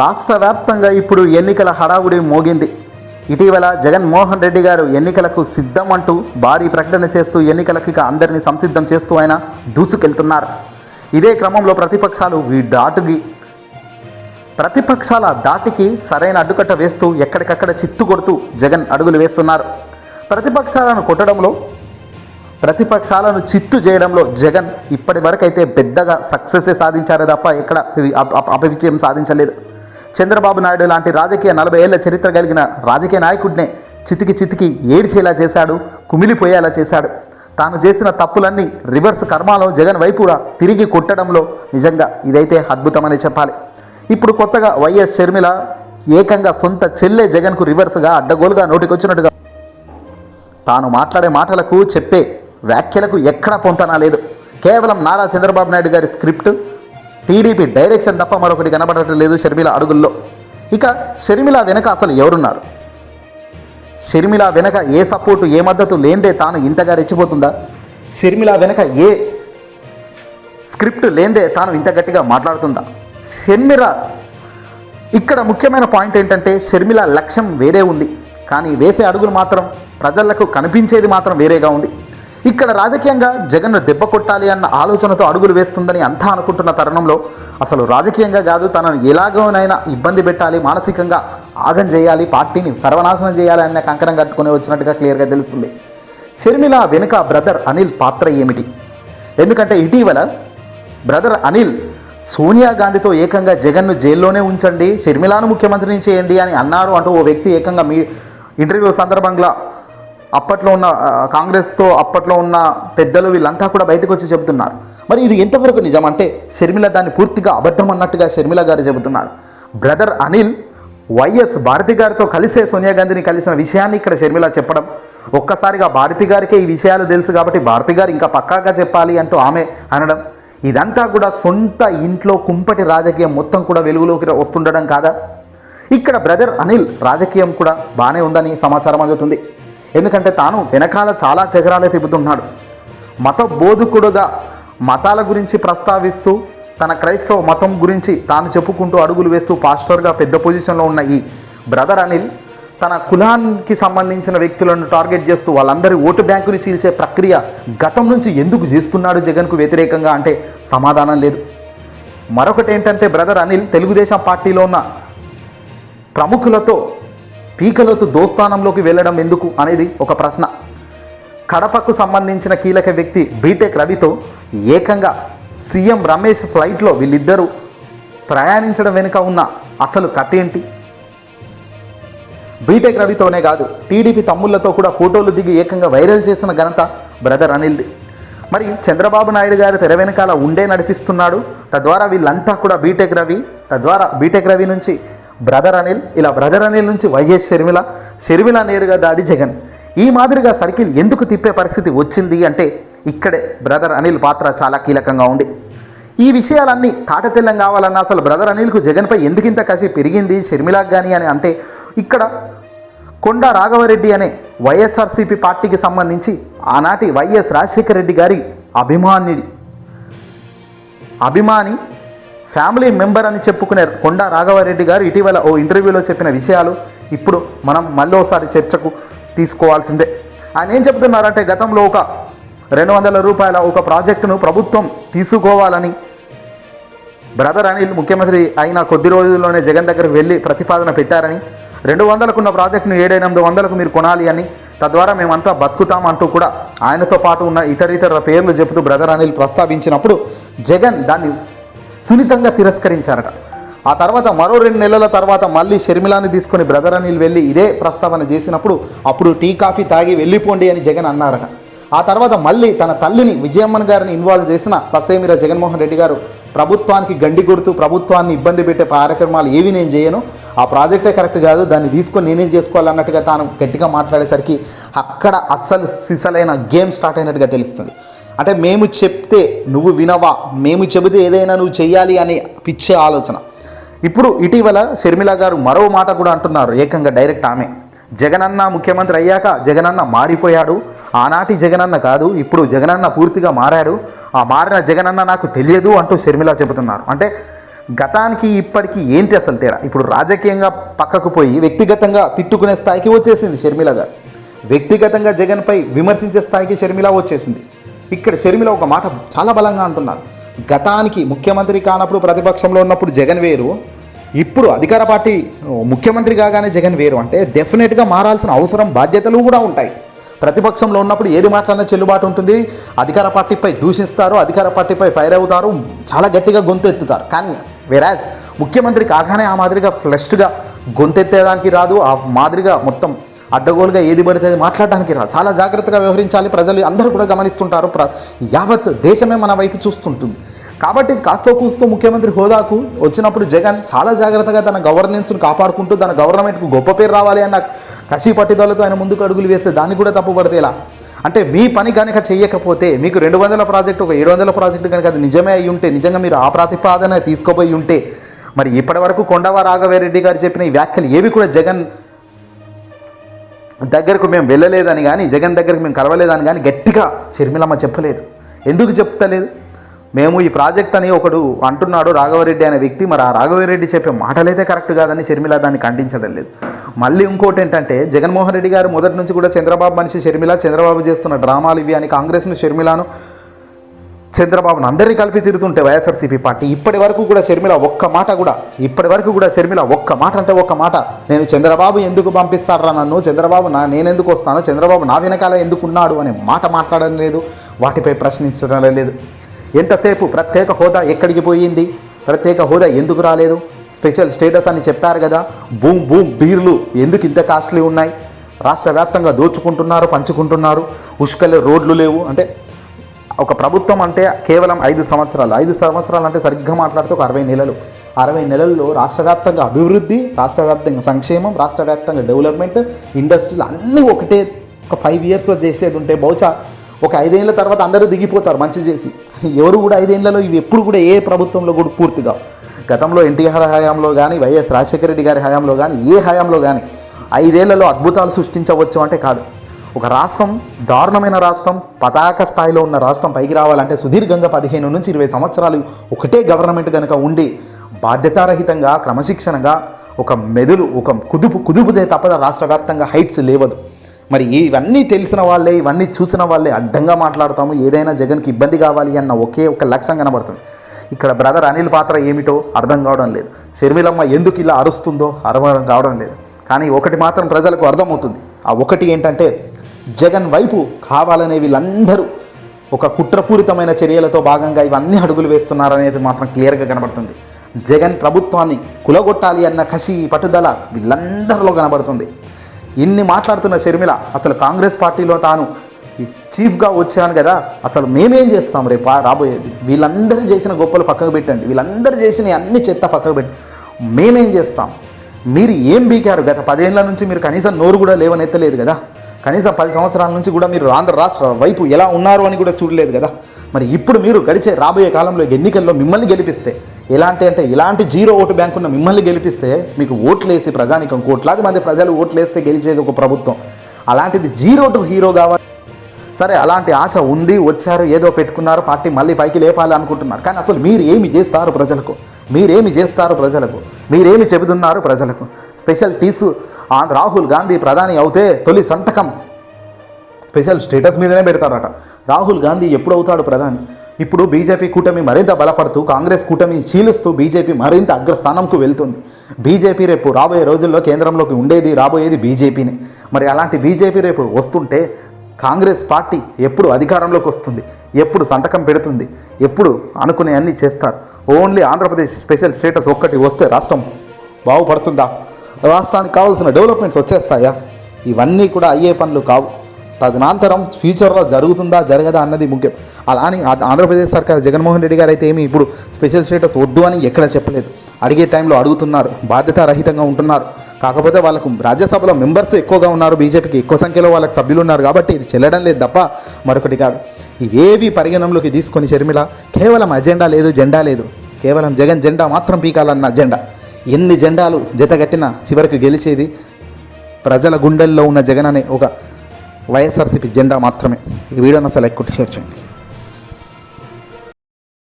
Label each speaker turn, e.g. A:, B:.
A: రాష్ట్ర వ్యాప్తంగా ఇప్పుడు ఎన్నికల హడావుడి మోగింది. ఇటీవల జగన్మోహన్ రెడ్డి గారు ఎన్నికలకు సిద్ధం అంటూ భారీ ప్రకటన చేస్తూ ఎన్నికలకు ఇక అందరినీ సంసిద్ధం చేస్తూ ఆయన దూసుకెళ్తున్నారు. ఇదే క్రమంలో ప్రతిపక్షాలు ఈ దాటుకి ప్రతిపక్షాల దాటికి సరైన అడ్డుకట్ట వేస్తూ ఎక్కడికక్కడ చిత్తు కొడుతూ జగన్ అడుగులు వేస్తున్నారు. ప్రతిపక్షాలను కొట్టడంలో ప్రతిపక్షాలను చిత్తు చేయడంలో జగన్ ఇప్పటి వరకైతే పెద్దగా సక్సెస్ సాధించారే తప్ప ఎక్కడ అపవిజయం సాధించలేదు. చంద్రబాబు నాయుడు లాంటి రాజకీయ నలభై ఏళ్ళ చరిత్ర కలిగిన రాజకీయ నాయకుడినే చితికి చితికి ఏడ్చేలా చేశాడు కుమిలిపోయేలా చేశాడు. తాను చేసిన తప్పులన్నీ రివర్స్ కర్మాలో జగన్ వైపుగా తిరిగి కొట్టడంలో నిజంగా ఇదైతే అద్భుతమని చెప్పాలి. ఇప్పుడు కొత్తగా వైఎస్ షర్మిల ఏకంగా సొంత చెల్లె జగన్కు రివర్స్గా అడ్డగోలుగా నోటికొచ్చినట్టుగా తాను మాట్లాడే మాటలకు చెప్పే వ్యాఖ్యలకు ఎక్కడా పొంతనా లేదు. కేవలం నారా చంద్రబాబు నాయుడు గారి స్క్రిప్ట్ టీడీపీ డైరెక్షన్ తప్ప మరొకటి కనబడటం లేదు షర్మిల అడుగుల్లో. ఇక షర్మిల వెనక అసలు ఎవరున్నారు? షర్మిల వెనక ఏ సపోర్టు ఏ మద్దతు లేందే తాను ఇంతగా రెచ్చిపోతుందా? షర్మిల వెనక ఏ స్క్రిప్ట్ లేందే తాను ఇంత గట్టిగా మాట్లాడుతుందా? షర్మిల ఇక్కడ ముఖ్యమైన పాయింట్ ఏంటంటే షర్మిల లక్ష్యం వేరే ఉంది. కానీ వేసే అడుగులు మాత్రం ప్రజలకు కనిపించేది మాత్రం వేరేగా ఉంది. ఇక్కడ రాజకీయంగా జగన్ను దెబ్బ కొట్టాలి అన్న ఆలోచనతో అడుగులు వేస్తుందని అంతా అనుకుంటున్న తరుణంలో అసలు రాజకీయంగా కాదు తనను ఎలాగోనైనా ఇబ్బంది పెట్టాలి మానసికంగా ఆగం చేయాలి పార్టీని సర్వనాశనం చేయాలి అనే కంకణం కట్టుకుని వచ్చినట్టుగా క్లియర్గా తెలుస్తుంది. షర్మిల వెనుక బ్రదర్ అనిల్ పాత్ర ఏమిటి? ఎందుకంటే ఇటీవల బ్రదర్ అనిల్ సోనియా గాంధీతో ఏకంగా జగన్ను జైల్లోనే ఉంచండి షర్మిలాను ముఖ్యమంత్రిని చేయండి అని అన్నారు అంటూ ఓ వ్యక్తి ఏకంగా మీ ఇంటర్వ్యూ సందర్భంగా అప్పట్లో ఉన్న కాంగ్రెస్తో అప్పట్లో ఉన్న పెద్దలు వీళ్ళంతా కూడా బయటకు వచ్చి చెబుతున్నారు. మరి ఇది ఎంతవరకు నిజం? అంటే షర్మిల దాన్ని పూర్తిగా అబద్ధం అన్నట్టుగా షర్మిల గారు చెబుతున్నారు. బ్రదర్ అనిల్ వైఎస్ భారతి గారితో కలిసే సోనియా గాంధీని కలిసిన విషయాన్ని ఇక్కడ షర్మిల చెప్పడం ఒక్కసారిగా భారతి గారికే ఈ విషయాలు తెలుసు కాబట్టి భారతి గారు ఇంకా పక్కాగా చెప్పాలి అంటూ ఆమె అనడం ఇదంతా కూడా సొంత ఇంట్లో కుంపటి రాజకీయం మొత్తం కూడా వెలుగులోకి వస్తుండడం కాదా? ఇక్కడ బ్రదర్ అనిల్ రాజకీయం కూడా బాగానే ఉందని సమాచారం అందుతుంది. ఎందుకంటే తాను వెనకాల చాలా చక్రాలే తిప్పుతున్నాడు. మత బోధకుడుగా మతాల గురించి ప్రస్తావిస్తూ తన క్రైస్తవ మతం గురించి తాను చెప్పుకుంటూ అడుగులు వేస్తూ పాస్టర్గా పెద్ద పొజిషన్లో ఉన్న ఈ బ్రదర్ అనిల్ తన కులానికి సంబంధించిన వ్యక్తులను టార్గెట్ చేస్తూ వాళ్ళందరి ఓటు బ్యాంకుని చీల్చే ప్రక్రియ గతం నుంచి ఎందుకు చేస్తున్నాడు జగన్కు వ్యతిరేకంగా అంటే సమాధానం లేదు. మరొకటి ఏంటంటే బ్రదర్ అనిల్ తెలుగుదేశం పార్టీలో ఉన్న ప్రముఖులతో పీకలతో దోస్తానంలోకి వెళ్ళడం ఎందుకు అనేది ఒక ప్రశ్న. కడపకు సంబంధించిన కీలక వ్యక్తి బీటెక్ రవితో ఏకంగా సీఎం రమేష్ ఫ్లైట్లో వీళ్ళిద్దరూ ప్రయాణించడం వెనుక ఉన్న అసలు కథ ఏంటి? బీటెక్ రవితోనే కాదు టీడీపీ తమ్ముళ్ళతో కూడా ఫోటోలు దిగి ఏకంగా వైరల్ చేసిన ఘనత బ్రదర్ అనిల్ది. మరి చంద్రబాబు నాయుడు గారు తెర వెనకాల ఉండే నడిపిస్తున్నాడు తద్వారా వీళ్ళంతా కూడా బీటెక్ రవి తద్వారా బీటెక్ రవి నుంచి బ్రదర్ అనిల్ ఇలా బ్రదర్ అనిల్ నుంచి వైఎస్ షర్మిల షర్మిల నేరుగా దాడి జగన్. ఈ మాదిరిగా సర్కిల్ ఎందుకు తిప్పే పరిస్థితి వచ్చింది అంటే ఇక్కడే బ్రదర్ అనిల్ పాత్ర చాలా కీలకంగా ఉంది. ఈ విషయాలన్నీ తాటతెల్లం కావాలన్నా అసలు బ్రదర్ అనిల్కు జగన్పై ఎందుకింత కసి పెరిగింది షర్మిలాకి కానీ అని అంటే ఇక్కడ కొండ రాఘవరెడ్డి అనే వైఎస్ఆర్సీపీ పార్టీకి సంబంధించి ఆనాటి వైఎస్ రాజశేఖర రెడ్డి గారి అభిమానిడి అభిమాని ఫ్యామిలీ మెంబర్ అని చెప్పుకునే కొండ రాఘవరెడ్డి గారు ఇటీవల ఓ ఇంటర్వ్యూలో చెప్పిన విషయాలు ఇప్పుడు మనం మళ్ళీ ఒకసారి చర్చకు తీసుకోవాల్సిందే. ఆయన ఏం చెబుతున్నారంటే గతంలో ఒక రెండు వందల రూపాయల ఒక ప్రాజెక్టును ప్రభుత్వం తీసుకోవాలని బ్రదర్ అనిల్ ముఖ్యమంత్రి అయిన కొద్ది రోజుల్లోనే జగన్ దగ్గరకు వెళ్ళి ప్రతిపాదన పెట్టారని రెండు వందలకున్న ప్రాజెక్టును ఏడెనిమిది వందలకు మీరు కొనాలి అని తద్వారా మేమంతా బతుకుతాం అంటూ కూడా ఆయనతో పాటు ఉన్న ఇతర ఇతర పేర్లు చెబుతూ బ్రదర్ అనిల్ ప్రస్తావించినప్పుడు జగన్ దాన్ని సున్నితంగా తిరస్కరించారట. ఆ తర్వాత మరో రెండు నెలల తర్వాత మళ్ళీ షర్మిలాని తీసుకొని బ్రదర్ అనిల్ వెళ్ళి ఇదే ప్రస్తావన చేసినప్పుడు అప్పుడు టీ కాఫీ తాగి వెళ్ళిపోండి అని జగన్ అన్నారట. ఆ తర్వాత మళ్ళీ తన తల్లిని విజయమ్మన్ గారిని ఇన్వాల్వ్ చేసిన ససేమిర జగన్మోహన్ రెడ్డి గారు ప్రభుత్వానికి గండి కొడుతూ ప్రభుత్వాన్ని ఇబ్బంది పెట్టే కార్యక్రమాలు ఏవి నేను చేయను ఆ ప్రాజెక్టే కరెక్ట్ కాదు దాన్ని తీసుకొని నేనేం చేసుకోవాలన్నట్టుగా తాను గట్టిగా మాట్లాడేసరికి అక్కడ అస్సలు సిసలైన గేమ్ స్టార్ట్ అయినట్టుగా తెలుస్తుంది. అంటే మేము చెప్తే నువ్వు వినవా మేము చెబితే ఏదైనా నువ్వు చెయ్యాలి అని పిచ్చే ఆలోచన. ఇప్పుడు ఇటీవల షర్మిల గారు మరో మాట కూడా అంటున్నారు ఏకంగా డైరెక్ట్ ఆమె. జగనన్న ముఖ్యమంత్రి అయ్యాక జగనన్న మారిపోయాడు ఆనాటి జగనన్న కాదు ఇప్పుడు జగనన్న పూర్తిగా మారాడు ఆ మారిన జగనన్న నాకు తెలియదు అంటూ షర్మిల చెబుతున్నారు. అంటే గతానికి ఇప్పటికి ఏంటి అసలు తేడా? ఇప్పుడు రాజకీయంగా పక్కకు పోయి వ్యక్తిగతంగా తిట్టుకునే స్థాయికి వచ్చేసింది షర్మిల గారు. వ్యక్తిగతంగా జగన్పై విమర్శించే స్థాయికి షర్మిల వచ్చేసింది. ఇక్కడ షర్మిల ఒక మాట చాలా బలంగా అంటున్నారు. గతానికి ముఖ్యమంత్రి కానప్పుడు ప్రతిపక్షంలో ఉన్నప్పుడు జగన్ వేరు ఇప్పుడు అధికార పార్టీ ముఖ్యమంత్రి కాగానే జగన్ వేరు. అంటే డెఫినెట్గా మారాల్సిన అవసరం బాధ్యతలు కూడా ఉంటాయి. ప్రతిపక్షంలో ఉన్నప్పుడు ఏది మాట్లాడినా చెల్లుబాటు ఉంటుంది. అధికార పార్టీపై దూషిస్తారు అధికార పార్టీపై ఫైర్ అవుతారు చాలా గట్టిగా గొంతు ఎత్తుతారు. కానీ వెరాజ్ ముఖ్యమంత్రి కాగానే ఆ మాదిరిగా ఫ్లెష్గా గొంతెత్తేదానికి రాదు ఆ మాదిరిగా మొత్తం అడ్డగోలుగా ఏది పడితే అది మాట్లాడడానికి రా చాలా జాగ్రత్తగా వ్యవహరించాలి. ప్రజలు అందరూ కూడా గమనిస్తుంటారు. ప్ర యావత్ దేశమే మన వైపు చూస్తుంటుంది. కాబట్టి కాస్త కూస్తూ ముఖ్యమంత్రి హోదాకు వచ్చినప్పుడు జగన్ చాలా జాగ్రత్తగా తన గవర్నెన్స్ను కాపాడుకుంటూ తన గవర్నమెంట్కు గొప్ప పేరు రావాలి అన్న కసి పట్టుదలతో ఆయన ముందుకు అడుగులు వేస్తే దాన్ని కూడా తప్పుపడితే ఇలా ఎలా అంటే మీ పని కనుక చెయ్యకపోతే మీకు రెండు వందల ప్రాజెక్టు ఒక ఏడు వందల ప్రాజెక్టు కనుక అది నిజమే అయి ఉంటే నిజంగా మీరు ఆ ప్రతిపాదన తీసుకోపోయి ఉంటే మరి ఇప్పటి వరకు కొండవ రాఘవరెడ్డి గారు చెప్పిన ఈ వ్యాఖ్యలు ఏవి కూడా జగన్ దగ్గరకు మేము వెళ్ళలేదని కానీ జగన్ దగ్గరకు మేము కలవలేదని కానీ గట్టిగా షర్మిలమ్మ చెప్పలేదు. ఎందుకు చెప్తలేదు? మేము ఈ ప్రాజెక్ట్ అని ఒకడు అంటున్నాడు రాఘవరెడ్డి అనే వ్యక్తి. మరి ఆ రాఘవరెడ్డి చెప్పే మాటలైతే కరెక్ట్ కాదని షర్మిల దాన్ని ఖండించడం లేదు మళ్ళీ ఇంకోటి ఏంటంటే జగన్మోహన్ రెడ్డి గారు మొదటి నుంచి కూడా చంద్రబాబు మనిషి షర్మిల చంద్రబాబు చేస్తున్న డ్రామాలు ఇవి అని కాంగ్రెస్ను షర్మిలను చంద్రబాబును అందరినీ కలిపి తిరుగుతుంటే వైఎస్ఆర్సీపీ పార్టీ ఇప్పటి వరకు కూడా షర్మిల ఒక్క మాట కూడా ఇప్పటి వరకు కూడా షర్మిల ఒక్క మాట అంటే ఒక్క మాట. నేను చంద్రబాబు ఎందుకు పంపిస్తాడరా నన్ను? చంద్రబాబు నా నేనెందుకు వస్తాను? చంద్రబాబు నా వెనకాల ఎందుకు ఉన్నాడు అనే మాట మాట్లాడడం లేదు. వాటిపై ప్రశ్నించడం లేదు. ఎంతసేపు ప్రత్యేక హోదా ఎక్కడికి పోయింది? ప్రత్యేక హోదా ఎందుకు రాలేదు? స్పెషల్ స్టేటస్ అని చెప్పారు కదా. బూమ్ బూమ్ బీర్లు ఎందుకు ఇంత కాస్ట్లీ ఉన్నాయి? రాష్ట్ర వ్యాప్తంగా దోచుకుంటున్నారు పంచుకుంటున్నారు. ఉష్కలే రోడ్లు లేవు. అంటే ఒక ప్రభుత్వం అంటే కేవలం ఐదు సంవత్సరాలు. ఐదు సంవత్సరాలు అంటే సరిగ్గా మాట్లాడితే ఒక అరవై నెలలు. అరవై నెలల్లో రాష్ట్ర వ్యాప్తంగా అభివృద్ధి రాష్ట్ర వ్యాప్తంగా సంక్షేమం రాష్ట్ర వ్యాప్తంగా డెవలప్మెంట్ ఇండస్ట్రీలు అన్నీ ఒకటే. ఒక ఫైవ్ ఇయర్స్లో చేసేది ఉంటే బహుశా ఒక ఐదేళ్ళ తర్వాత అందరూ దిగిపోతారు మంచి చేసి. ఎవరు కూడా ఐదేళ్ళలో ఇవి ఎప్పుడు కూడా ఏ ప్రభుత్వంలో కూడా పూర్తిగా. గతంలో ఎన్టీఆర్ హయాంలో కానీ వైఎస్ రాజశేఖర రెడ్డి గారి హయాంలో కానీ ఏ హయాంలో కానీ ఐదేళ్ళలో అద్భుతాలు సృష్టించవచ్చు అంటే కాదు. ఒక రాష్ట్రం దారుణమైన రాష్ట్రం పతాక స్థాయిలో ఉన్న రాష్ట్రం పైకి రావాలంటే సుదీర్ఘంగా పదిహేను నుంచి ఇరవై సంవత్సరాలు ఒకటే గవర్నమెంట్ కనుక ఉండి బాధ్యతారహితంగా క్రమశిక్షణగా ఒక మెదులు ఒక కుదుపు కుదుపుదే తప్పద రాష్ట్ర వ్యాప్తంగా హైట్స్ లేవదు. మరి ఇవన్నీ తెలిసిన వాళ్ళే ఇవన్నీ చూసిన వాళ్ళే అడ్డంగా మాట్లాడతాము. ఏదైనా జగన్కి ఇబ్బంది కావాలి అన్న ఒకే ఒక లక్ష్యం కనబడుతుంది. ఇక్కడ బ్రదర్ అనిల్ పాత్ర ఏమిటో అర్థం కావడం లేదు. షర్మిలమ్మ ఎందుకు ఇలా అరుస్తుందో అరవడం కావడం లేదు. కానీ ఒకటి మాత్రం ప్రజలకు అర్థమవుతుంది. ఆ ఒకటి ఏంటంటే జగన్ వైపు కావాలనే వీళ్ళందరూ ఒక కుట్రపూరితమైన చర్యలతో భాగంగా ఇవన్నీ అడుగులు వేస్తున్నారనేది మాత్రం క్లియర్గా కనబడుతుంది. జగన్ ప్రభుత్వాన్ని కులగొట్టాలి అన్న కసి పట్టుదల వీళ్ళందరిలో కనబడుతుంది. ఇన్ని మాట్లాడుతున్న షర్మిల అసలు కాంగ్రెస్ పార్టీలో తాను చీఫ్గా వచ్చాను కదా అసలు మేమేం చేస్తాం రేపు రాబోయేది? వీళ్ళందరూ చేసిన గొప్పలు పక్కకు పెట్టండి. వీళ్ళందరూ చేసిన అన్ని చెత్త పక్కకు పెట్టి మేమేం చేస్తాం? మీరు ఏం బీకారు? గత పదేళ్ళ నుంచి మీరు కనీసం నోరు కూడా లేవనెత్తలేదు కదా. కనీసం పది సంవత్సరాల నుంచి కూడా మీరు ఆంధ్ర రాష్ట్ర వైపు ఎలా ఉన్నారు అని కూడా చూడలేదు కదా. మరి ఇప్పుడు మీరు గడిచే రాబోయే కాలంలో ఎన్నికల్లో మిమ్మల్ని గెలిపిస్తే ఎలాంటి అంటే ఇలాంటి జీరో ఓటు బ్యాంక్ ఉన్న మిమ్మల్ని గెలిపిస్తే మీకు ఓట్లు వేసి ప్రజానికం కోట్లాది మంది ప్రజలు ఓట్లు వేస్తే గెలిచేది ఒక ప్రభుత్వం. అలాంటిది జీరో టు హీరో కావాలి. సరే అలాంటి ఆశ ఉంది వచ్చారు ఏదో పెట్టుకున్నారు పార్టీ మళ్ళీ పైకి లేపాలి అనుకుంటున్నారు. కానీ అసలు మీరు ఏమి చేస్తారు ప్రజలకు? మీరేమి చేస్తారు ప్రజలకు? మీరేమి చెబుతున్నారు ప్రజలకు? స్పెషల్ టీసు రాహుల్ గాంధీ ప్రధాని అవుతే తొలి సంతకం. స్పెషల్ స్టేటస్ మీదనే పెడతారట. రాహుల్ గాంధీ ఎప్పుడు అవుతాడు ప్రధాని? ఇప్పుడు బీజేపీ కూటమి మరింత బలపడుతూ కాంగ్రెస్ కూటమి చీలుస్తూ బీజేపీ మరింత అగ్రస్థానంకు వెళ్తుంది. బీజేపీ రేపు రాబోయే రోజుల్లో కేంద్రంలోకి ఉండేది రాబోయేది బీజేపీనే. మరి అలాంటి బీజేపీ రేపు వస్తుంటే కాంగ్రెస్ పార్టీ ఎప్పుడు అధికారంలోకి వస్తుంది? ఎప్పుడు సంతకం పెడుతుంది? ఎప్పుడు అనుకునే అన్ని చేస్తారు? ఓన్లీ ఆంధ్రప్రదేశ్ స్పెషల్ స్టేటస్ ఒక్కటి వస్తే రాష్ట్రం బాగుపడుతుందా? రాష్ట్రానికి కావాల్సిన డెవలప్మెంట్స్ వచ్చేస్తాయా? ఇవన్నీ కూడా అయ్యే పనులు కావు. తదనంతరం ఫ్యూచర్లో జరుగుతుందా జరగదా అన్నది ముఖ్యం. అలా అని ఆంధ్రప్రదేశ్ సర్కార్ జగన్మోహన్ రెడ్డి గారు అయితే ఏమి ఇప్పుడు స్పెషల్ స్టేటస్ వద్దు అని ఎక్కడ చెప్పలేదు. అడిగే టైంలో అడుగుతున్నారు. బాధ్యతారహితంగా ఉంటున్నారు. కాకపోతే వాళ్ళకు రాజ్యసభలో మెంబర్స్ ఎక్కువగా ఉన్నారు బీజేపీకి ఎక్కువ సంఖ్యలో వాళ్ళకి సభ్యులు ఉన్నారు కాబట్టి ఇది చెల్లడం లేదు తప్ప మరొకటి కాదు. ఇవేవి పరిగణనలోకి తీసుకొని షర్మిల కేవలం అజెండా లేదు జెండా లేదు. కేవలం జగన్ జెండా మాత్రం పీకాలన్న అజెండా. ఎన్ని జెండాలు జతగట్టినా చివరికి గెలిచేది ప్రజల గుండెల్లో ఉన్న జగన్ అనే ఒక వైఎస్ఆర్సీపీ జెండా మాత్రమే. ఈ వీడియోని అసలు ఎక్కువ షేర్ చేయండి?